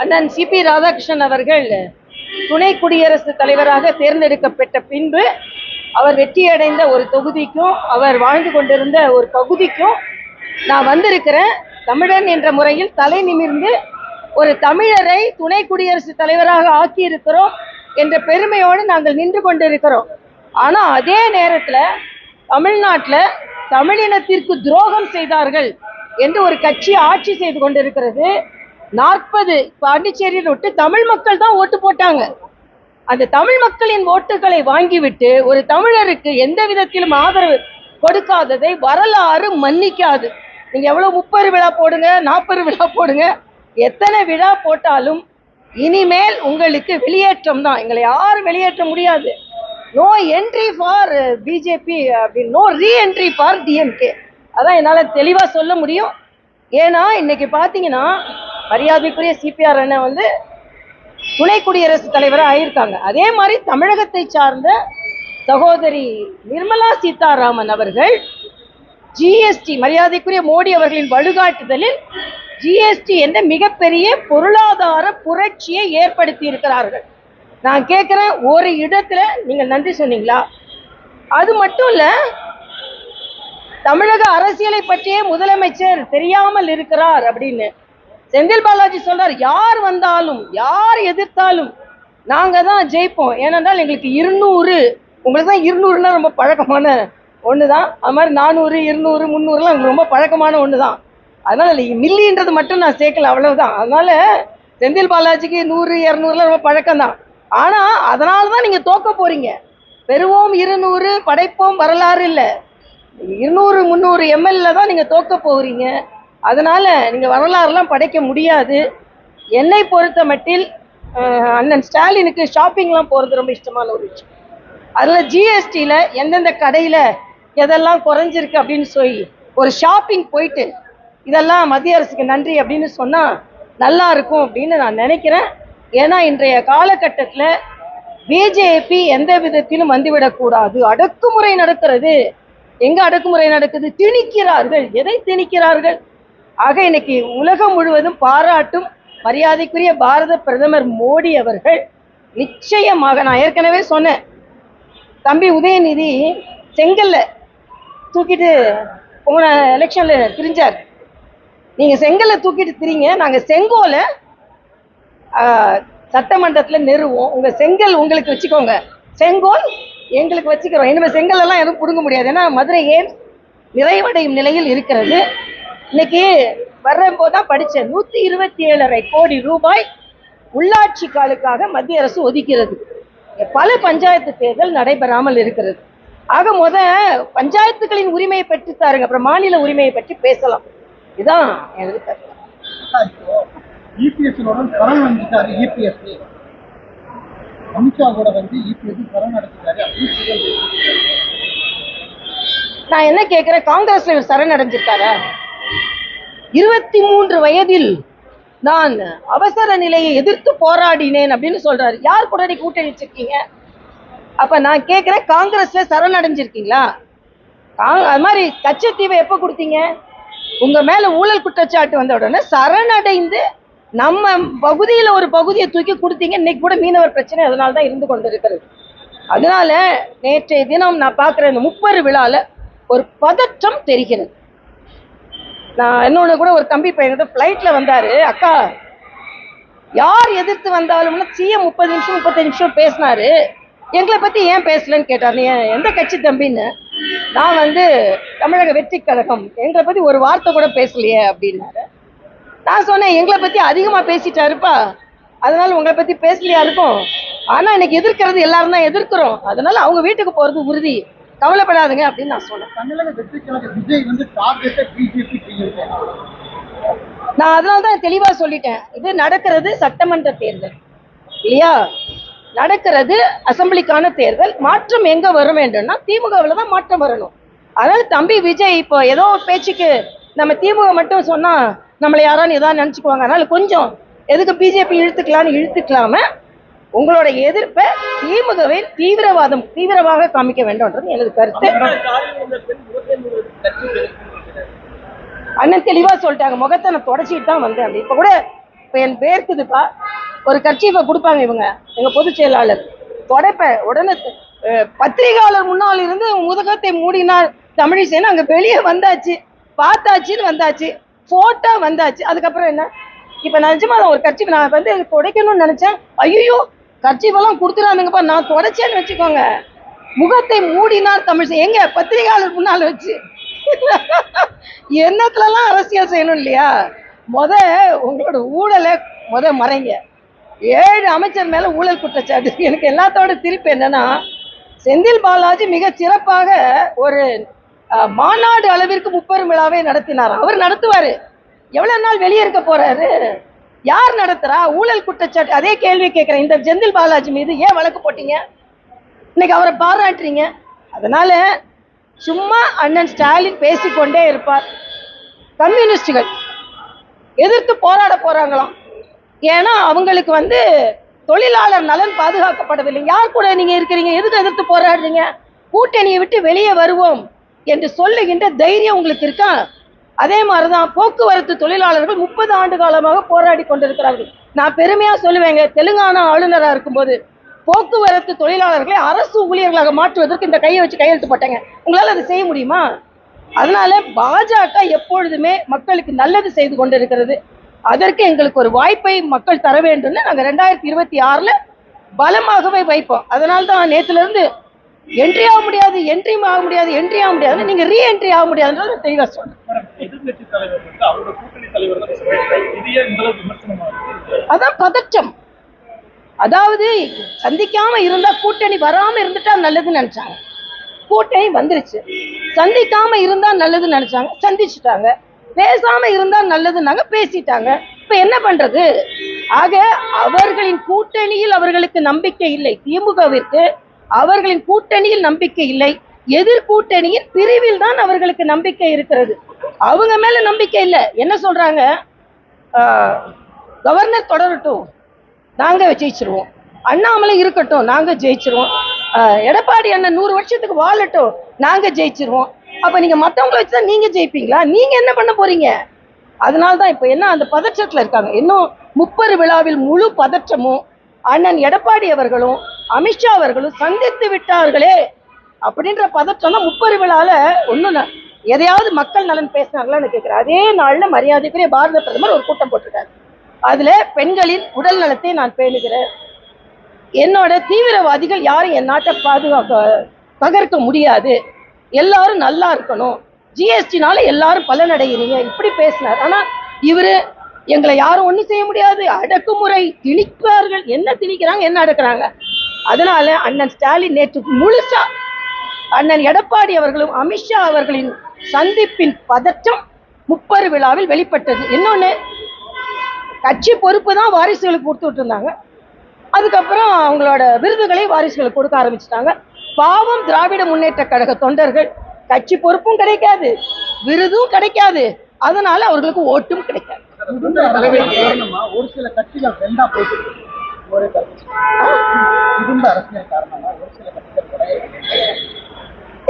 அண்ணன் சிபி ராதாகிருஷ்ணன் அவர்கள் துணை குடியரசுத் தலைவராக தேர்ந்தெடுக்கப்பட்ட பின்பு அவர் வெற்றியடைந்த ஒரு தொகுதிக்கும் அவர் வாழ்ந்து கொண்டிருந்த ஒரு பகுதிக்கும் நான் வந்திருக்கிறேன். தமிழன் என்ற முறையில் தலை நிமிர்ந்து ஒரு தமிழரை துணை குடியரசுத் தலைவராக ஆக்கியிருக்கிறோம் என்ற பெருமையோடு நாங்கள் நின்று கொண்டிருக்கிறோம். ஆனால் அதே நேரத்தில் தமிழ்நாட்டில் தமிழினத்திற்கு துரோகம் செய்தார்கள் என்று ஒரு கட்சி ஆட்சி செய்து கொண்டிருக்கிறது. நாற்பது பாண்டிச்சேரியில் விட்டு தமிழ் மக்கள் தான் ஓட்டு போட்டாங்க. அந்த தமிழ் மக்களின் ஓட்டுகளை வாங்கிவிட்டு ஒரு தமிழருக்கு எந்த விதத்திலும் ஆதரவு கொடுக்காததை வரலாறு மன்னிக்காது. நீங்க எவ்வளவு முப்பது விழா போடுங்க நாற்பது விழா போடுங்க எத்தனை விழா போட்டாலும் இனிமேல் உங்களுக்கு வெளியேற்றம் தான். எங்களை யாரும் வெளியேற்ற முடியாது. நோ என்ட்ரி ஃபார் பிஜேபி அப்படின்னு நோ ரீஎன்ட்ரி ஃபார் டிஎம்கே அதான் என்னால் தெளிவாக சொல்ல முடியும். ஏன்னா இன்னைக்கு பார்த்தீங்கன்னா மரியாதைக்குரிய சிபிஆர் அண்ணன் வந்து துணை குடியரசுத் தலைவராக ஆயிருக்காங்க. அதே மாதிரி தமிழகத்தை சார்ந்த சகோதரி நிர்மலா சீதாராமன் அவர்கள் ஜிஎஸ்டி மரியாதைக்குரிய மோடி அவர்களின் வழிகாட்டுதலில் ஜிஎஸ்டி என்ற மிகப்பெரிய பொருளாதார புரட்சியை ஏற்படுத்தி இருக்கிறார்கள் நான் கேட்குறேன் ஒரு இடத்துல நீங்கள் நன்றி சொன்னீங்களா? அது மட்டும் இல்லை தமிழக அரசியலை பற்றியே முதலமைச்சர் தெரியாமல் இருக்கிறார் அப்படின்னு. செந்தில் பாலாஜி சொல்றார் யார் வந்தாலும் யார் எதிர்த்தாலும் நாங்க தான் ஜெயிப்போம். ஏனென்றால் எங்களுக்கு இருநூறு உங்களுக்கு தான் இருநூறுனா ரொம்ப பழக்கமான ஒன்று தான் அது மாதிரி நானூறு இருநூறு முந்நூறுலாம் எங்களுக்கு ரொம்ப பழக்கமான ஒன்று தான் அதனால இல்ல, மில்லின்றது மட்டும் நான் சேர்க்கல அவ்வளவுதான். அதனால செந்தில் பாலாஜிக்கு நூறு இரநூறுலாம் ரொம்ப பழக்கம் தான் ஆனால் அதனால தான் நீங்கள் தோக்க போறீங்க. பெறுவோம் இருநூறு படைப்போம் வரலாறு இல்லை. இருநூறு முந்நூறு எம்எல்ஏ தான் நீங்கள் தோக்க போகிறீங்க அதனால் நீங்கள் வரலாறுலாம் படைக்க முடியாது. என்னை பொறுத்த மட்டில் அண்ணன் ஸ்டாலினுக்கு ஷாப்பிங்லாம் போகிறது ரொம்ப இஷ்டமான ஒரு விஷயம். அதில் ஜிஎஸ்டியில் எந்தெந்த கடையில் எதெல்லாம் குறைஞ்சிருக்கு அப்படின்னு சொல்லி ஒரு ஷாப்பிங் போயிட்டு இதெல்லாம் மத்திய அரசுக்கு நன்றி அப்படின்னு சொன்னால் நல்லா இருக்கும் அப்படின்னு நான் நினைக்கிறேன். ஏன்னா இன்றைய காலகட்டத்தில் பிஜேபி எந்த விதத்திலும் வந்துவிடக்கூடாது அடக்குமுறை நடக்கிறது எங்க அடக்குமுறை நடக்குது? திணிக்கிறார்கள். எதை திணிக்கிறார்கள்? ஆக இன்னைக்கு உலகம் முழுவதும் பாராட்டும் மரியாதைக்குரிய பாரத பிரதமர் மோடி அவர்கள். நிச்சயமாக நான் ஏற்கனவே சொன்னேன். தம்பி உதயநிதி செங்கல்ல தூக்கிட்டு போன எலெக்ஷன்ல திரிஞ்சார். நீங்க செங்கல்ல தூக்கிட்டு திரிங்க நாங்க செங்கோலை சட்டமன்றத்தில் சட்டமன்றத்துல நிறுவோம். உங்க செங்கல் உங்களுக்கு வச்சுக்கோங்க. செங்கோல் எங்களுக்கு வச்சுக்கிறோம். இனிமேல் செங்கல் எல்லாம் எதுவும் பிடுங்க முடியாது. ஏன்னா மதுரை ஏன் நிறைவடையும் நிலையில் இருக்கிறது. இன்னைக்கு வர்றப்போ தான் படிச்சேன். நூத்தி இருபத்தி ஏழரை கோடி ரூபாய் உள்ளாட்சி காலுக்காக மத்திய அரசு ஒதுக்கிறது. பல பஞ்சாயத்து தேர்தல் நடைபெறாமல் இருக்கிறது. ஆக முத பஞ்சாயத்துகளின் உரிமையை பற்றி தாருங்க. அப்புறம் மாநில உரிமையை பற்றி பேசலாம். எனது கருத்து அமித்ஷா கூட வந்து இபிஎஸ் கடன் நடத்திட்டாரு அப்படின்னு சொல்றாரு. நான் என்ன கேட்கிறேன் காங்கிரஸ்ல இவர் இருபத்தி மூன்று வயதில் நான் அவசர நிலையை எதிர்த்து போராடினேன் அப்படின்னு சொல்றாரு. யார் கூட நீ கூட்டணி வச்சிருக்கீங்க அப்ப நான் கேட்கிறேன் காங்கிரஸ்ல சரணடைஞ்சிருக்கீங்களா அது மாதிரி கச்சத்தீவை எப்ப கொடுத்தீங்க? உங்க மேல ஊழல் குற்றச்சாட்டு வந்த உடனே சரணடைந்து நம்ம பகுதியில ஒரு பகுதியை தூக்கி கொடுத்தீங்க. இன்னைக்கு கூட மீனவர் பிரச்சனை அதனால தான் இருந்து கொண்டிருக்கிறது. அதனால நேற்றைய தினம் நான் பார்க்குற இந்த முப்பது விழால ஒரு பதற்றம் தெரிகிறது. நான் இன்னொன்று கூட ஒரு தம்பி பையன் ஃப்ளைட்டில் வந்தாரு. அக்கா யார் எதிர்த்து வந்தாலும்னா சிஎம் முப்பது நிமிஷம் முப்பத்தஞ்சு நிமிஷம் பேசினாரு. எங்களை பற்றி ஏன் பேசலன்னு கேட்டார். நீ எந்த கட்சி தம்பின்னு? நான் வந்து தமிழக வெற்றி கழகம். எங்களை பற்றி ஒரு வார்த்தை கூட பேசலையே அப்படின்னாரு. நான் சொன்னேன் எங்களை பற்றி அதிகமாக பேசிட்டாருப்பா. அதனால உங்களை பற்றி பேசலையா இருக்கும். ஆனால் இன்னைக்கு எதிர்க்கிறது எல்லாரும் தான் எதிர்க்கிறோம். அதனால அவங்க வீட்டுக்கு போகிறது உறுதி. கவலைப்படாதுங்க அப்படின்னு நான் சொன்னேன் நான் அதனால தான் தெளிவா சொல்லிட்டேன். இது நடக்கிறது சட்டமன்ற தேர்தல். இல்லையா? நடக்கிறது அசெம்பிளிக்கான தேர்தல். மாற்றம் எங்க வர வேண்டும்னா திமுகவில் தான் மாற்றம் வரணும். அதனால தம்பி விஜய் இப்போ ஏதோ ஒரு பேச்சுக்கு நம்ம திமுக மட்டும் சொன்னா நம்மளை யாரான்னு ஏதாவது நினைச்சுக்குவாங்க. அதனால கொஞ்சம் எதுக்கு பிஜேபி இழுத்துக்கலாம்னு இழுத்துக்கலாம உங்களோட எதிர்ப்பை திமுகவை தீவிரவாதம் தீவிரமாக காமிக்க வேண்டும்ன்றது எனது கருத்து. அண்ணன் தெளிவா சொல்லிட்டாங்க. முகத்தை நான் தொடச்சிட்டு தான் வந்தேன் அப்படி. இப்ப கூட இப்போ என் பேர்க்குதுப்பா ஒரு கர்ச்சீஃபை கொடுப்பாங்க இவங்க எங்க பொதுச் செயலாளர். தொடைப்பேன் உடனே பத்திரிகையாளர் முன்னால் இருந்து முதுகத்தை மூடினார் தமிழிசைன்னு அங்க வெளியே வந்தாச்சு. பார்த்தாச்சுன்னு வந்தாச்சு. போட்டோ வந்தாச்சு. அதுக்கப்புறம் என்ன? இப்போ நான் நிஜமா ஒரு கட்சி நான் வந்து துடைக்கணும்னு நினச்சேன். ஐயோ கர்ச்சீஃபெல்லாம் கொடுத்துடாதுங்கப்பா நான் தொடச்சேன்னு வச்சுக்கோங்க. முகத்தை மூடினார் தமிழ் எங்க? பத்திரிகையாளர் முன்னால் வச்சு. என்னத்துலலாம் அரசியல் செய்யணும் இல்லையா? முத உங்களோட ஊழலை முத மறைங்க. ஏழு அமைச்சர் மேலே ஊழல் குற்றச்சாட்டு. எனக்கு எல்லாத்தோட திருப்பி என்னன்னா செந்தில் பாலாஜி மிக சிறப்பாக ஒரு மாநாடு அளவிற்கு முப்பெரும் விழாவை நடத்தினார். அவர் நடத்துவார். எவ்வளோ நாள் வெளியே இருக்க போறாரு? யார் நடத்துறா? ஊழல் குற்றச்சாட்டு. அதே கேள்வி கேட்குறேன் இந்த செந்தில் பாலாஜி மீது ஏன் வழக்கு போட்டீங்க? இன்னைக்கு அவரை பாராட்டுறீங்க. அதனால சும்மா அண்ணன் ஸ்டாலின் பேசிக்கொண்டே இருப்பார். கம்யூனிஸ்டுகள் எதிர்த்து போராட போறாங்களாம். ஏன்னா அவங்களுக்கு வந்து தொழிலாளர் நலன் பாதுகாக்கப்படவில்லை. யார் கூட நீங்க இருக்கிறீங்க? எதுக்கு எதிர்த்து போராடுறீங்க? கூட்டணியை விட்டு வெளியே வருவோம் என்று சொல்லுகின்ற தைரியம் உங்களுக்கு இருக்கா? அதே மாதிரிதான் போக்குவரத்து தொழிலாளர்கள் முப்பது ஆண்டு காலமாக போராடி கொண்டிருக்கிறார்கள். நான் பெருமையா சொல்லுவேங்க தெலுங்கானா ஆளுநராக இருக்கும்போது போக்குவரத்து தொழிலாளர்களை அரசு ஊழியர்களாக மாற்றுவதற்கு இந்த கையை வச்சு கையெழுத்து போட்டேங்க. உங்களால் அதை செய்ய முடியுமா? அதனால பாஜக எப்பொழுதுமே மக்களுக்கு நல்லது செய்து கொண்டிருக்கிறது. அதற்கு எங்களுக்கு ஒரு வாய்ப்பை மக்கள் தர வேண்டும்னு நாங்கள் ரெண்டாயிரத்தி இருபத்தி ஆறில் பலமாகவே வைப்போம். அதனால தான் நேற்றுலேருந்து என்ட்ரி ஆக முடியாது என்ட்ரி ஆக முடியாது என்ட்ரி ஆக முடியாது நீங்கள் ரீ என்ட்ரி ஆக முடியாதுன்றது தெளிவாக சொல்கிறேன் எதிர்கட்சி தலைவர் வந்து அவரோட கூட்டணி தலைவர் தான் இது ஏன் இந்த அளவுக்கு விமர்சனமா அதான் பதற்றம். அதாவது சந்திக்காம இருந்தா கூட்டணி வராம இருந்துட்டா நல்லதுன்னு நினைச்சாங்க. கூட்டணி வந்துருச்சு. சந்திக்காம இருந்தா நல்லதுன்னு நினைச்சாங்க. சந்திச்சுட்டாங்க. பேசாம இருந்தா நல்லதுன்னாங்க பேசிட்டாங்க. இப்ப என்ன பண்றது? ஆக அவர்களின் கூட்டணியில் அவர்களுக்கு நம்பிக்கை இல்லை. திமுகவிற்கு அவர்களின் கூட்டணியில் நம்பிக்கை இல்லை. எதிர் கூட்டணியின் பிரிவில் தான் அவர்களுக்கு நம்பிக்கை இருக்கிறது. அவங்க மேல நம்பிக்கை இல்லை. என்ன சொல்றாங்க? கவர்னர் தொடரட்டும். நாங்க ஜெயிச்சிருவோம். அண்ணாமலை இருக்கட்டும். நாங்க ஜெயிச்சிருவோம். எடப்பாடி அண்ணன் நூறு வருஷத்துக்கு வாழட்டும். நாங்க ஜெயிச்சிருவோம். அப்ப நீங்க மத்தவங்கள வச்சு தான் நீங்க ஜெயிப்பீங்களா? நீங்க என்ன பண்ண போறீங்க? அதனால்தான் இப்ப இப்போ என்ன அந்த பதற்றத்துல இருக்காங்க. இன்னும் முப்பது விழாவில் முழு பதற்றமும் அண்ணன் எடப்பாடி அவர்களும் அமித்ஷா அவர்களும் சந்தித்து விட்டார்களே. அப்படின்ற பதற்றம்னா தான் ஒன்றும் எதையாவது மக்கள் நலன் பேசினாங்களான்னு கேட்குறேன் அதே நாளில் மரியாதைக்குரிய பாரத பிரதமர் ஒரு கூட்டம் போட்டிருக்காரு. அதில் பெண்களின் உடல் நலத்தை நான் பேணுகிறேன். என்னோட தீவிரவாதிகள் யாரும் என் நாட்டை பாதுகாக்க தகர்க்க முடியாது. எல்லாரும் நல்லா இருக்கணும். ஜிஎஸ்டினால எல்லாரும் பலனடைகிறீங்க. இப்படி பேசினார். ஆனால் இவரு எங்களை யாரும் ஒன்றும் செய்ய முடியாது. அடக்குமுறை திணிப்பார்கள். என்ன திணிக்கிறாங்க? என்ன அடக்குறாங்க? அதனால அண்ணன் ஸ்டாலின் நேற்று முழுசா அண்ணன் எடப்பாடி அவர்களும் அமித்ஷா அவர்களின் சந்திப்பின் பதற்றம் முப்பரு விழாவில் வெளிப்பட்டது. இன்னொன்று கட்சி பொறுப்பு தான் வாரிசுகளுக்கு கொடுத்துட்டு இருந்தாங்க அதுக்கப்புறம் அவங்களோட விருதுகளை வாரிசுகளுக்கு கொடுக்க ஆரம்பிச்சிட்டாங்க. பாவம் திராவிட முன்னேற்ற கழக தொண்டர்கள் கட்சி பொறுப்பும் கிடைக்காது விருதும் கிடைக்காது. அதனால அவர்களுக்கு ஓட்டும் கிடைக்காது. ஒரு சில கட்சிகள் ரெண்டா போயிட்டு ஒரு கருத்து. அரசியல் காரணமாக ஒரு சில கட்சிகள்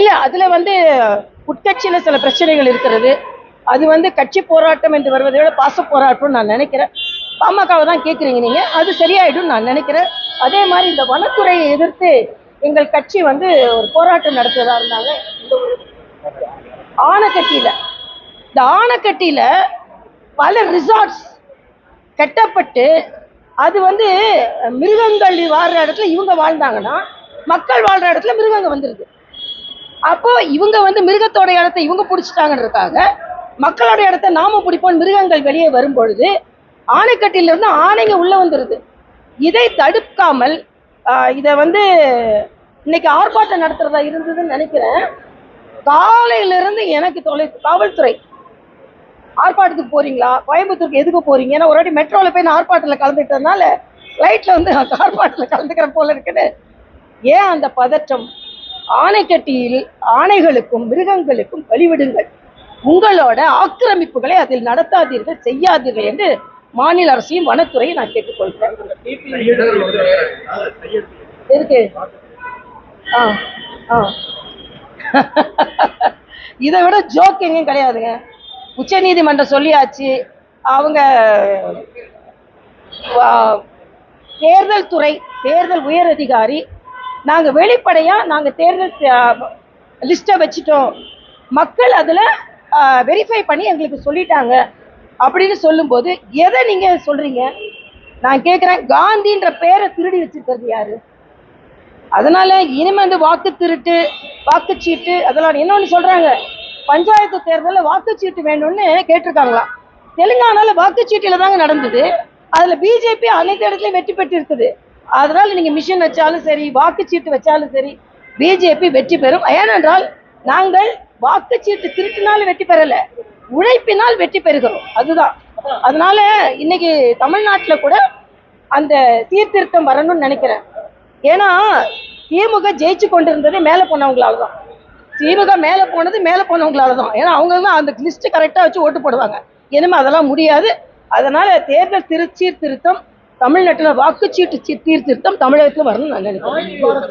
இல்ல அதுல வந்து உட்கட்சியில சில பிரச்சனைகள் இருக்கிறது. அது வந்து கட்சி போராட்டம் என்று வருவதை விட பாச போராட்டம்னு நான் நினைக்கிறேன். பாமகவை தான் கேட்குறீங்க நீங்க. அது சரியாயிடும் நான் நினைக்கிறேன். அதே மாதிரி இந்த வனத்துறையை எதிர்த்து எங்கள் கட்சி வந்து ஒரு போராட்டம் நடத்துவதா இருந்தாங்க இந்த ஒரு ஆனைக்கட்டியில இந்த ஆனைக்கட்டியில பல ரிசார்ட்ஸ் கட்டப்பட்டு அது வந்து மிருகங்கள் வாழ்ற இடத்துல இவங்க வாழ்ந்தாங்கன்னா மக்கள் வாழ்ற இடத்துல மிருகங்க வந்துருது. அப்போ இவங்க வந்து மிருகத்தோட இடத்த இவங்க பிடிச்சிட்டாங்கன்றதுக்காக மக்களோட இடத்த நாம பிடிப்போம். மிருகங்கள் வெளியே வரும் பொழுது ஆணைக்கட்டில இருந்து ஆணைங்க உள்ள வந்துருது. இதை தடுக்காமல் இதை வந்து இன்னைக்கு ஆர்ப்பாட்டம் நடத்துறதா இருந்ததுன்னு நினைக்கிறேன். காலையிலிருந்து எனக்கு தொலை காவல்துறை ஆர்ப்பாட்டத்துக்கு போறீங்களா? கோயம்புத்தூருக்கு எதுக்கு போறீங்க? ஏன்னா ஒரு வாட்டி மெட்ரோல போய் நான் ஆர்ப்பாட்டத்தில் கலந்துக்கிட்டதுனால ஃப்ளைட்ல வந்து நான் ஆர்ப்பாட்டத்தில் கலந்துக்கிற போல இருக்குன்னு ஏன் அந்த பதற்றம்? ஆணைக்கட்டியில் ஆணைகளுக்கும் மிருகங்களுக்கும் வழிவிடுங்கள். உங்களோட ஆக்கிரமிப்புகளை அதில் நடத்தாதீர்கள் செய்யாதீர்கள் என்று மாநில அரசையும் வனத்துறையும் நான் கேட்டுக்கொள்கிறேன். இருக்கு ஆ ஆ. இதை விட ஜோக் எங்கேயும் கிடையாதுங்க. உச்சநீதிமன்றம் சொல்லியாச்சு. அவங்க தேர்தல் துறை தேர்தல் உயர் அதிகாரி நாங்கள் வெளிப்படையாக நாங்கள் தேர்தல் லிஸ்ட்டை வச்சுட்டோம். மக்கள் அதில் வெரிஃபை பண்ணி எங்களுக்கு சொல்லிட்டாங்க. அப்படின்னு சொல்லும்போது எதை நீங்கள் சொல்கிறீங்க நான் கேட்குறேன் காந்தின்ற பேரை திருடி வச்சிருக்கிறது யாரு? அதனால இனிமே வந்து வாக்கு திருட்டு வாக்குச்சீட்டு அதெல்லாம் இன்னொன்று சொல்கிறாங்க பஞ்சாயத்து தேர்தலில் வாக்குச்சீட்டு வேணும்னு கேட்டிருக்காங்களாம். தெலுங்கானால வாக்குச்சீட்டில் தாங்க நடந்தது. அதில் பிஜேபி அனைத்து இடத்துலையும் வெற்றி பெற்று இருக்குது அதனால் நீங்க மிஷின் வச்சாலும் சரி வாக்குச்சீட்டு வச்சாலும் சரி பிஜேபி வெற்றி பெறும். ஏனென்றால் நாங்கள் வாக்குச்சீட்டு திருட்டினால் வெற்றி பெறலை உழைப்பினால் வெற்றி பெறுகிறோம். அதுதான். அதனால இன்னைக்கு தமிழ்நாட்டில் கூட அந்த சீர்திருத்தம் வரணும்னு நினைக்கிறேன். ஏன்னா திமுக ஜெயிச்சு கொண்டிருந்ததே மேலே போனவங்களால தான் திமுக மேலே போனது மேலே போனவங்களால தான் ஏன்னா அவங்க தான் அந்த லிஸ்ட் கரெக்டாக வச்சு ஓட்டு போடுவாங்க. இனிமே அதெல்லாம் முடியாது. அதனால தேர்தல் திருச்சீர்திருத்தம் தமிழ்நாட்டில் வாக்குச்சீட்டு சீர்திருத்தம் தமிழகத்தில் வரணும்னு நான் நினைக்கிறேன்.